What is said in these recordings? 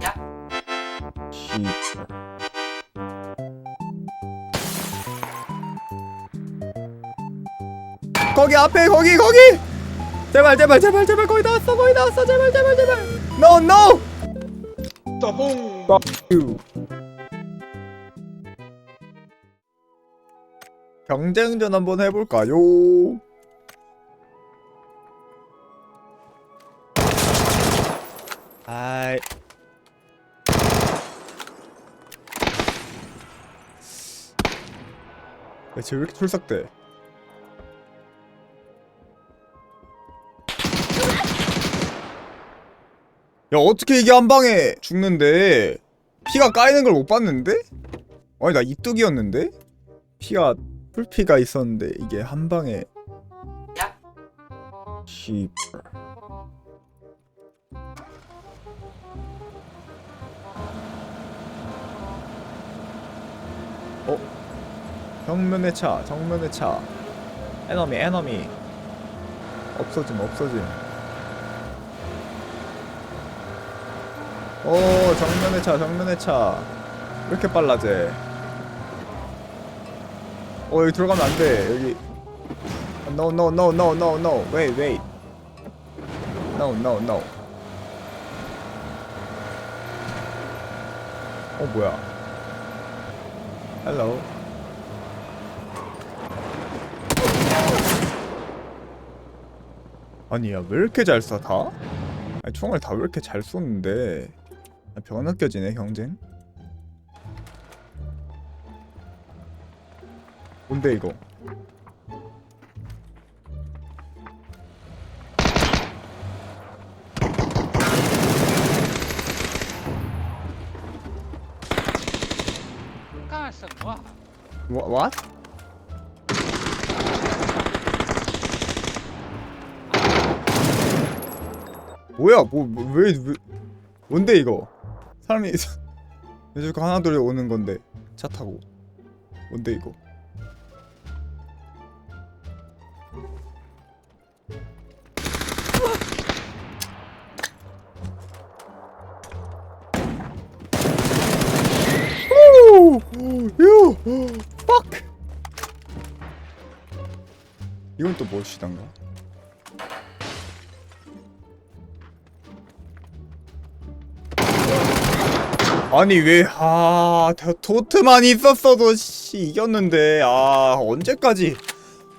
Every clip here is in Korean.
씨발. 거기 앞에 거기 거기! 제발 제발 제발 제발 거기 다 왔어 거기 다 왔어! 제발 제발 제발! No no! 따봉. You. 경쟁전 한번 해볼까요? 아이 쟤왜 이렇게 출삭돼? 야 어떻게 이게 한 방에 죽는데 피가 까이는 걸 못 봤는데? 아니 나 이뚝이었는데? 피가 풀피가 있었는데 이게 한 방에 씨발 어? 정면의 차 정면의 차. 에너미 에너미. 없어짐 없어짐. 오 정면의 차 정면의 차왜 이렇게 빨라 쟤 어, 여기 들어가면 안돼. 여기. No no no no no no. Wait wait. No no no. 어 뭐야? Hello 아니 야 왜 이렇게 잘 쏴 다? 아니 총을 다왜 이렇게 잘 쏘는데? 아, 병 느껴지네 경쟁. 뭔데 이거? 가만있어 뭐? 뭐야? 뭐왜 왜, 뭔데 이거? 사람이 요즘 하나 둘이 오는 건데 차 타고. 뭔데 이거? 유 fuck 이건 또 무엇이단가 아니 왜 아 도트만 있었어도 씨 이겼는데 아 언제까지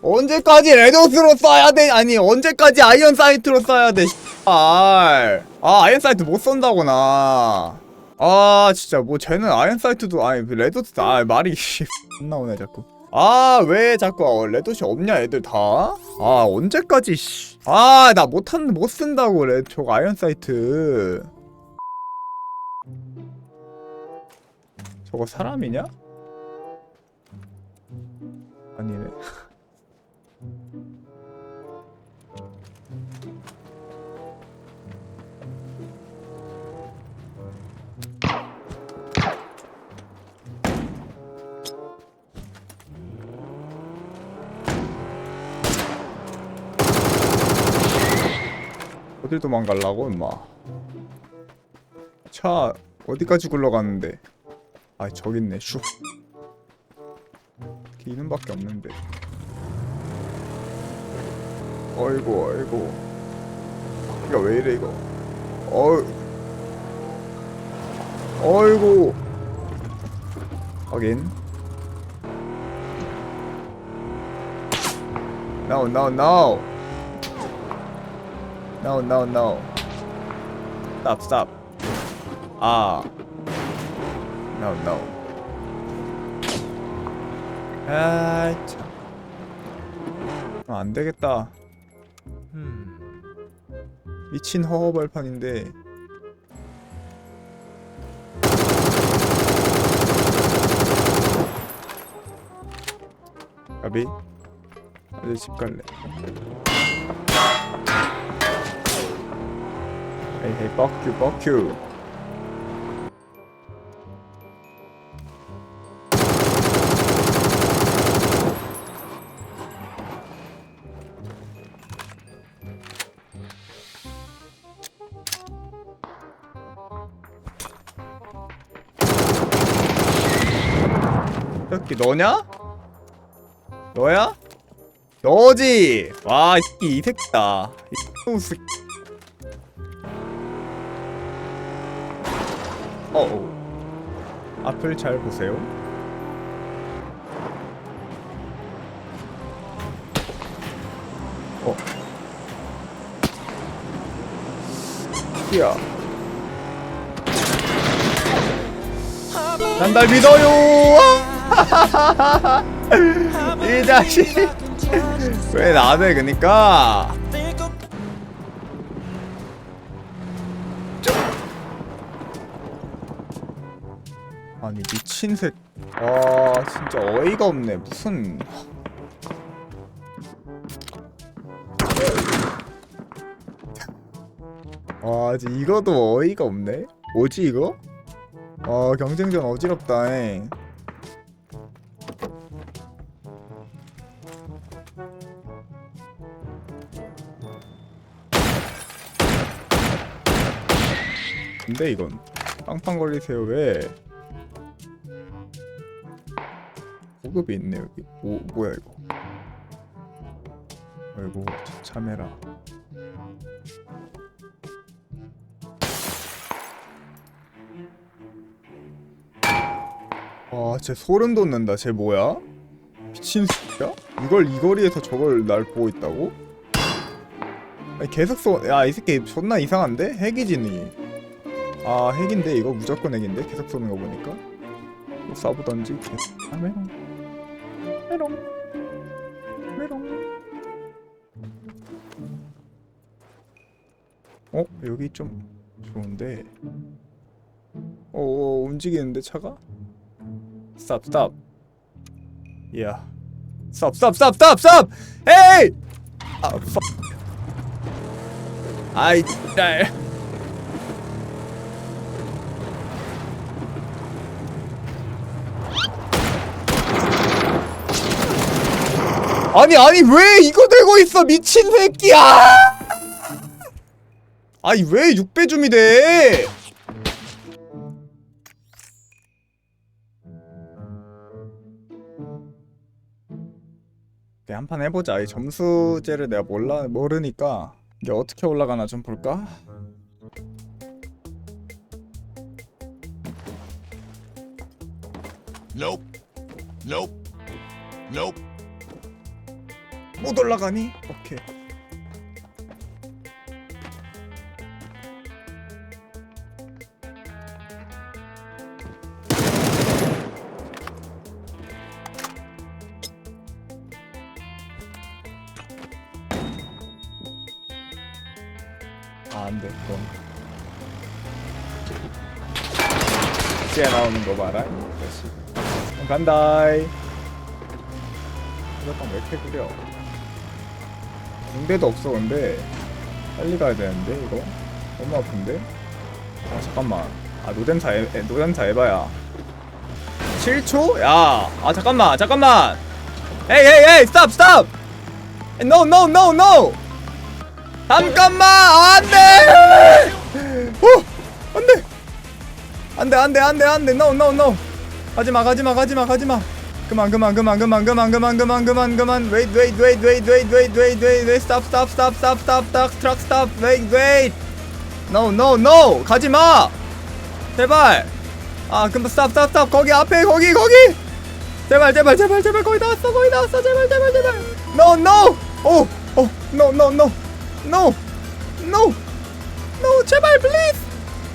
언제까지 레도스로 써야 돼? 아니 언제까지 아이언 사이트로 써야 돼 씨발. 아 아이언 사이트 못 쓴다구나. 아 진짜 뭐 쟤는 아이언 사이트도 아니 레도스 아 말이 씨안 나오네 자꾸. 아 왜 자꾸 어, 레도시 없냐 애들 다? 아 언제까지 씨. 아나 못한 못 쓴다고 레 저거 아이언 사이트 저거 사람이냐? 아니네. 어딜 도망갈라고 임마 차 어디까지 굴러가는데 아 저기 있네. 슈. 이름밖에 없는데. 어이구 어이구. 이거 왜 이래 이거? 어이. 어이구. 확인. No no no No no no Stop stop. 아 No no. 아이 참. 아, 안 되겠다. 음. 미친 허허벌판인데. 가비 이제 집 갈래. 에이 헤이 뻑큐 뻑큐 너냐? 너야? 너지! 와, 이, 새끼, 이 새끼다. 이 새끼. 어, 어. 앞을 잘 보세요. 어. 야. 난 날 믿어요. 이 자식. 왜 나대 그니까? 아니 미친 새. 아 진짜 어이가 없네. 무슨. 아 이거도 어이가 없네. 뭐지 이거? 아 경쟁전 어지럽다. 잉. 근데 이건 빵빵 걸리세요 왜? 보급이 있네 여기. 뭐 뭐야 이거? 아이고 참해라. 아, 쟤 소름 돋는다. 쟤 뭐야? 미친 새끼야? 이걸 이 거리에서 저걸 날 보고 있다고? 아니, 계속 쏘. 야, 이 새끼 존나 이상한데? 핵이지니. 아, 핵인데 이거 무조건 핵인데? 계속 쏘는 거 보니까. 뭐 쏴보던지. 아, 메롱. 메롱. 메롱. 어? 여기 좀 좋은데. 어, 어 움직이는데 차가? Stop, stop. Yeah. Stop, stop, stop, stop, stop! Hey! 아, fuck. 아이, 날. 아니, 아니, 왜 이거 들고 있어, 미친 새끼야! 아니, 왜 6배 줌이 돼? 한판 해보자. 이 점수제를 내가 몰라 모르니까 이게 어떻게 올라가나 좀 볼까? Nope. 못 올라가니? 오케이. 아, 안 돼. 이제 나오는 거 봐라. 다시. 간다이. 이것도 왜 이렇게 그려? 군대도 없어 근데. 빨리 가야 되는데 이거? 너무 아픈데? 아 잠깐만. 아 노덴사 에, 에, 노덴사 에바야. 7초? 야아 잠깐만 잠깐만. 에이 에이 에이 스탑 스탑! no no no no! 잠깐만 안돼! 오 안돼! 안돼 안돼 안돼 안돼. No no no. 가지마 가지마 가지마 가지마 그만 그만 그만 그만 그만 그만 그만 그만 그만 wait wait wait wait wait wait wait wait wait stop stop stop stop stop stop truck stop wait wait no no no 가지 마 제발 아 그럼 stop stop stop 거기 앞에 거기 거기 제발 제발 제발 제발 거기 다 왔어 거기 다 왔어 제발 제발 제발 no no oh oh no no no no no no 제발 please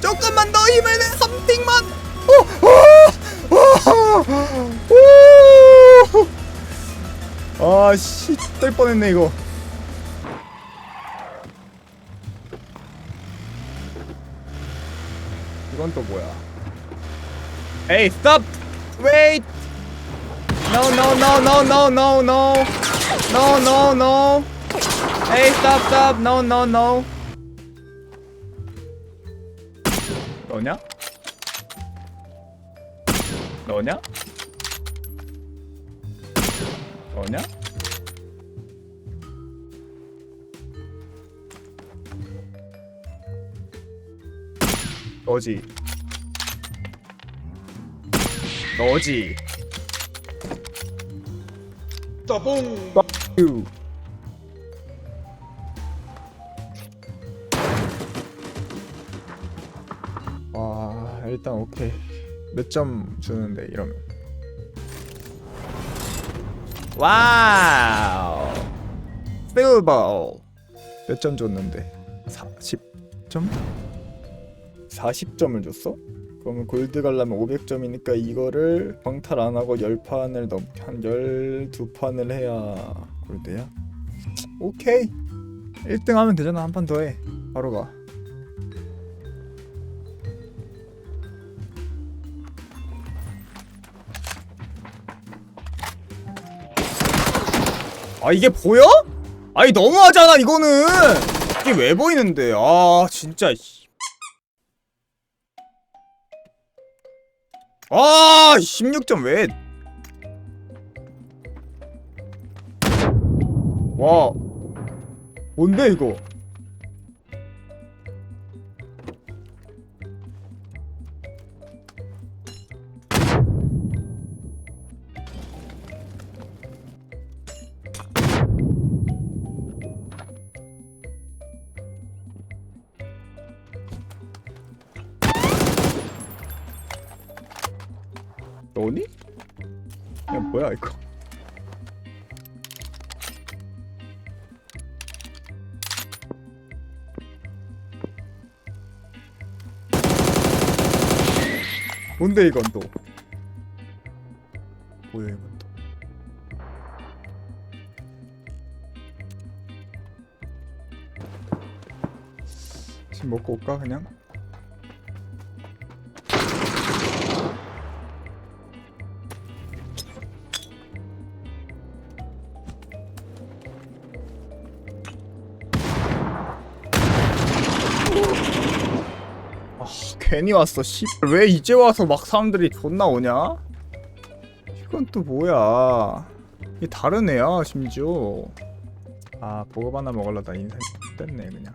조금만 더 힘을 내 something만 오, 오, 오, 오. 아씨 뜰 뻔했네 이거. 이건 또 뭐야? 에이 스톱! 웨이트 No no no no no no no. No no no. 에이 스톱 스톱. No no. 너냐? 너냐? 너냐? 너지. 너지. 따봉 유. 와 일단 오케이 몇 점 주는데 이러면 와우 실버 몇점 줬는데 40점? 40점을 줬어? 그러면 골드 가려면 500점이니까 이거를 광탈 안 하고 10판을 넘, 한 12판을 해야 골드야? 오케이 1등 하면 되잖아 한 판 더 해 바로 가 아 이게 보여? 아니 너무하잖아 이거는 이게 왜 보이는데 아 진짜 씨. 아 16점 왜? 와 뭔데 이거? 너니? 야 뭐야 이거? 뭔데 이건 또? 뭐야 이건 또? 지금 먹고 올까 그냥? 괜히 왔어 씨왜 이제 와서 막 사람들이 존나 오냐? 이건 또 뭐야? 이 다른 애야 심지어. 아 보급 하나 먹으려다 인생 뺐네 그냥